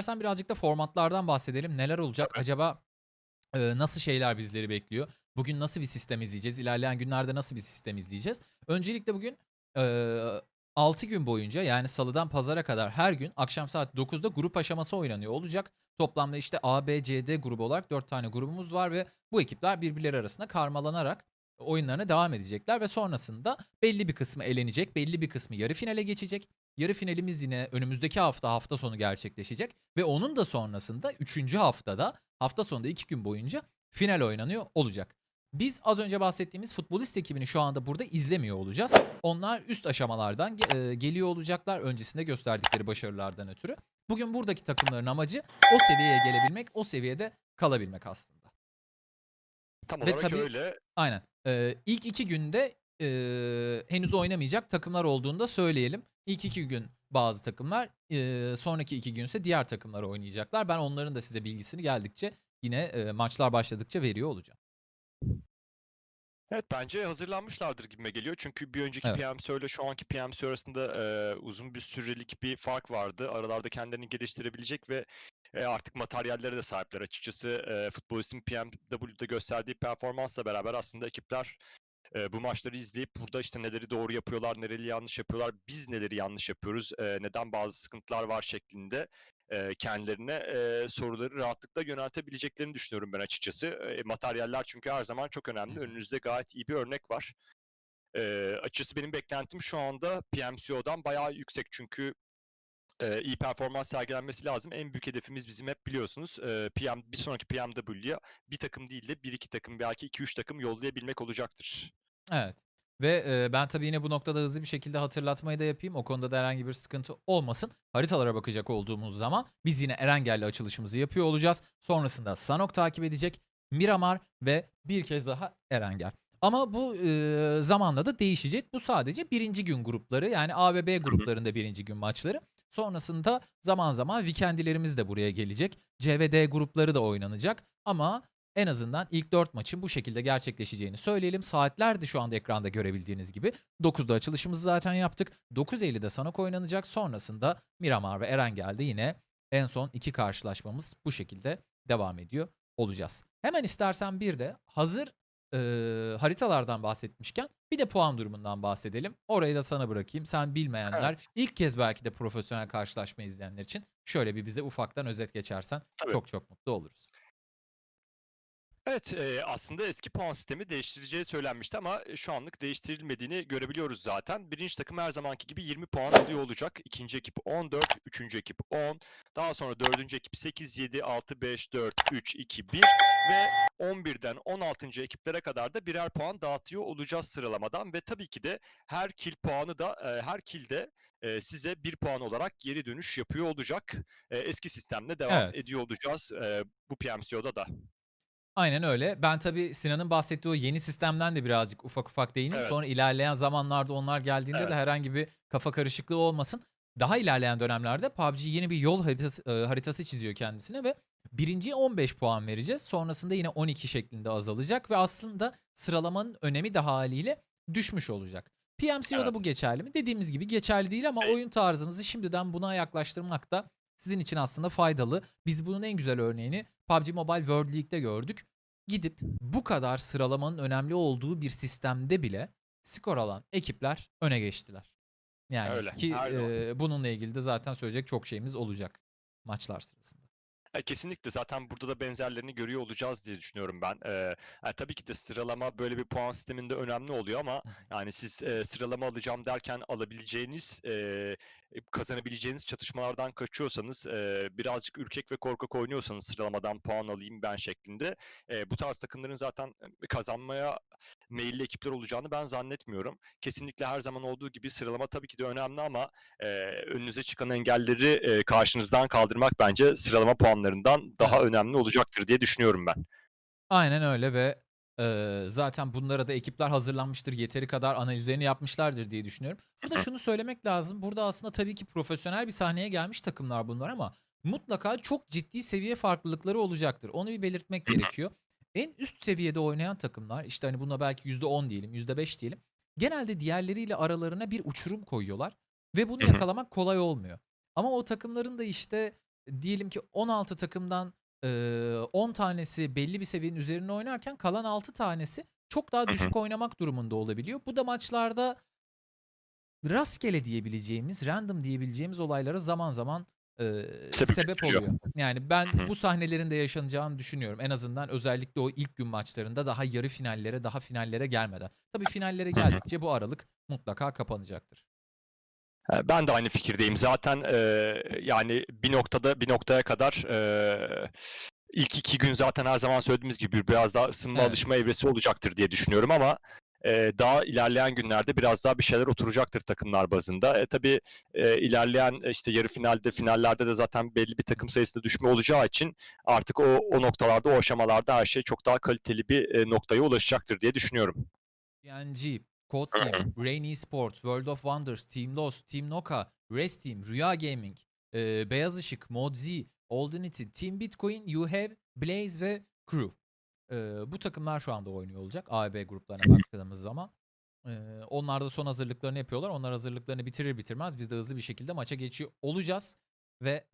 istersen birazcık da formatlardan bahsedelim. Neler olacak? Tabii. Acaba e, nasıl şeyler bizleri bekliyor? Bugün nasıl bir sistem izleyeceğiz? İlerleyen günlerde nasıl bir sistem izleyeceğiz? Öncelikle bugün e, 6 gün boyunca yani salıdan pazara kadar her gün akşam saat 9'da grup aşaması oynanıyor olacak. Toplamda işte A, B, C, D grubu olarak 4 tane grubumuz var ve bu ekipler birbirleri arasında karmalanarak oyunlarına devam edecekler ve sonrasında belli bir kısmı elenecek, belli bir kısmı yarı finale geçecek. Yarı finalimiz yine önümüzdeki hafta hafta sonu gerçekleşecek ve onun da sonrasında 3. haftada hafta sonunda 2 gün boyunca final oynanıyor olacak. Biz az önce bahsettiğimiz futbolist ekibini şu anda burada izlemiyor olacağız. Onlar üst aşamalardan e, geliyor olacaklar öncesinde gösterdikleri başarılardan ötürü. Bugün buradaki takımların amacı o seviyeye gelebilmek, o seviyede kalabilmek aslında. Tam Ve olarak tabii- öyle. Aynen. Ee, ilk iki günde e, henüz oynamayacak takımlar olduğunu da söyleyelim. İlk iki gün bazı takımlar, e, sonraki iki günse diğer takımlar oynayacaklar. Ben onların da size bilgisini geldikçe yine e, maçlar başladıkça veriyor olacağım. Evet bence hazırlanmışlardır gibime geliyor. Çünkü bir önceki Evet. PMC ile şu anki PMC arasında e, uzun bir sürelik bir fark vardı. Aralarda kendilerini geliştirebilecek ve e, artık materyallere de sahipler açıkçası. E, futbolistin PMW'de gösterdiği performansla beraber aslında ekipler e, bu maçları izleyip burada işte neleri doğru yapıyorlar, neleri yanlış yapıyorlar, biz neleri yanlış yapıyoruz, e, neden bazı sıkıntılar var şeklinde e, kendilerine e, soruları rahatlıkla yöneltebileceklerini düşünüyorum ben açıkçası. E, materyaller çünkü her zaman çok önemli. Önünüzde gayet iyi bir örnek var. E, açıkçası benim beklentim şu anda PMCO'dan bayağı yüksek çünkü e, iyi performans sergilenmesi lazım. En büyük hedefimiz bizim hep biliyorsunuz e, PM bir sonraki PMW'ye bir takım değil de bir iki takım belki iki üç takım yollayabilmek olacaktır. Evet. Ve e, ben tabii yine bu noktada hızlı bir şekilde hatırlatmayı da yapayım. O konuda da herhangi bir sıkıntı olmasın. Haritalara bakacak olduğumuz zaman biz yine Erengel'le açılışımızı yapıyor olacağız. Sonrasında Sanok takip edecek. Miramar ve bir kez daha Erengel. Ama bu e, zamanla da değişecek. Bu sadece birinci gün grupları yani A ve B gruplarında birinci gün maçları. Sonrasında zaman zaman weekendlerimiz de buraya gelecek. C ve D grupları da oynanacak. Ama en azından ilk 4 maçın bu şekilde gerçekleşeceğini söyleyelim. Saatler de şu anda ekranda görebildiğiniz gibi. 9'da açılışımızı zaten yaptık. 9.50'de Sanok oynanacak. Sonrasında Miramar ve Erengel'de yine en son iki karşılaşmamız bu şekilde devam ediyor olacağız. Hemen istersen bir de hazır e, haritalardan bahsetmişken bir de puan durumundan bahsedelim. Orayı da sana bırakayım. Sen bilmeyenler, Evet. ilk kez belki de profesyonel karşılaşma izleyenler için şöyle bir bize ufaktan özet geçersen Tabii. çok çok mutlu oluruz. Evet, eee, aslında eski puan sistemi değiştirileceği söylenmişti ama e, şu anlık değiştirilmediğini görebiliyoruz zaten. Birinci takım her zamanki gibi 20 puan alıyor olacak. İkinci ekip 14, üçüncü ekip 10. Daha sonra dördüncü ekip 8, 7, 6, 5, 4, 3, 2, 1 ve 11'den 16. ekiplere kadar da birer puan dağıtıyor olacağız sıralamadan ve tabii ki de her kill puanı da e, her killde e, size bir puan olarak geri dönüş yapıyor olacak. E, eski sistemle devam Evet. ediyor olacağız e, bu PMCO'da da. Aynen öyle. Ben tabii Sinan'ın bahsettiği o yeni sistemden de birazcık ufak ufak değineyim. Evet. Sonra ilerleyen zamanlarda onlar geldiğinde Evet. de herhangi bir kafa karışıklığı olmasın. Daha ilerleyen dönemlerde PUBG yeni bir yol haritası, e, haritası çiziyor kendisine ve birinciye 15 puan vereceğiz. Sonrasında yine 12 şeklinde azalacak ve aslında sıralamanın önemi de haliyle düşmüş olacak. PMCO'da Evet. bu geçerli mi? Dediğimiz gibi geçerli değil ama Değil. oyun tarzınızı şimdiden buna yaklaştırmak da sizin için aslında faydalı. Biz bunun en güzel örneğini PUBG Mobile World League'de gördük. Gidip bu kadar sıralamanın önemli olduğu bir sistemde bile skor alan ekipler öne geçtiler. Yani Öyle, ki e, bununla ilgili de zaten söyleyecek çok şeyimiz olacak maçlar sırasında. E, Kesinlikle zaten burada da benzerlerini görüyor olacağız diye düşünüyorum ben. Ee, e, tabii ki de sıralama böyle bir puan sisteminde önemli oluyor ama yani siz e, sıralama alacağım derken alabileceğiniz, e, e, kazanabileceğiniz çatışmalardan kaçıyorsanız, e, birazcık ürkek ve korkak oynuyorsanız sıralamadan puan alayım ben şeklinde e, bu tarz takımların zaten e, kazanmaya meyilli ekipler olacağını ben zannetmiyorum. Kesinlikle her zaman olduğu gibi sıralama tabii ki de önemli ama e, önünüze çıkan engelleri e, karşınızdan kaldırmak bence sıralama puanlarından daha önemli olacaktır diye düşünüyorum ben. Aynen öyle ve e, zaten bunlara da ekipler hazırlanmıştır. Yeteri kadar analizlerini yapmışlardır diye düşünüyorum. Burada şunu söylemek lazım. Burada aslında tabii ki profesyonel bir sahneye gelmiş takımlar bunlar ama mutlaka çok ciddi seviye farklılıkları olacaktır. Onu bir belirtmek gerekiyor. En üst seviyede oynayan takımlar işte hani buna belki %10 diyelim, %5 diyelim. Genelde diğerleriyle aralarına bir uçurum koyuyorlar ve bunu yakalamak kolay olmuyor. Ama o takımların da işte diyelim ki 16 takımdan eee, 10 tanesi belli bir seviyenin üzerine oynarken kalan 6 tanesi çok daha düşük oynamak durumunda olabiliyor. Bu da maçlarda rastgele diyebileceğimiz, random diyebileceğimiz olaylara zaman zaman eee, Sebep sebep oluyor. Yani ben bu sahnelerin de yaşanacağını düşünüyorum. En azından özellikle o ilk gün maçlarında daha yarı finallere, daha finallere gelmeden. Tabii finallere geldikçe bu aralık mutlaka kapanacaktır. Ee, Ben de aynı fikirdeyim. Zaten eee, yani bir noktada bir noktaya kadar eee, ilk iki gün zaten her zaman söylediğimiz gibi biraz daha ısınma Evet. alışma evresi olacaktır diye düşünüyorum ama eee, daha ilerleyen günlerde biraz daha bir şeyler oturacaktır takımlar bazında. E, tabii eee, ilerleyen e, işte yarı finalde finallerde de zaten belli bir takım sayısında düşme olacağı için artık o o noktalarda o aşamalarda her şey çok daha kaliteli bir e, noktaya ulaşacaktır diye düşünüyorum. PNG, Code. Team, Rain Esports, World of Wonders, Team Lost, Team Noka, Rest Team, Rüya Gaming, e, Beyaz Işık, Modz, Oldenity, Team Bitcoin, You Have, Blaze ve Crew. E, bu takımlar şu anda oynuyor olacak A ve B gruplarına baktığımız zaman. E, onlar da son hazırlıklarını yapıyorlar. Onlar hazırlıklarını bitirir bitirmez biz de hızlı bir şekilde maça geçiyor olacağız. Ve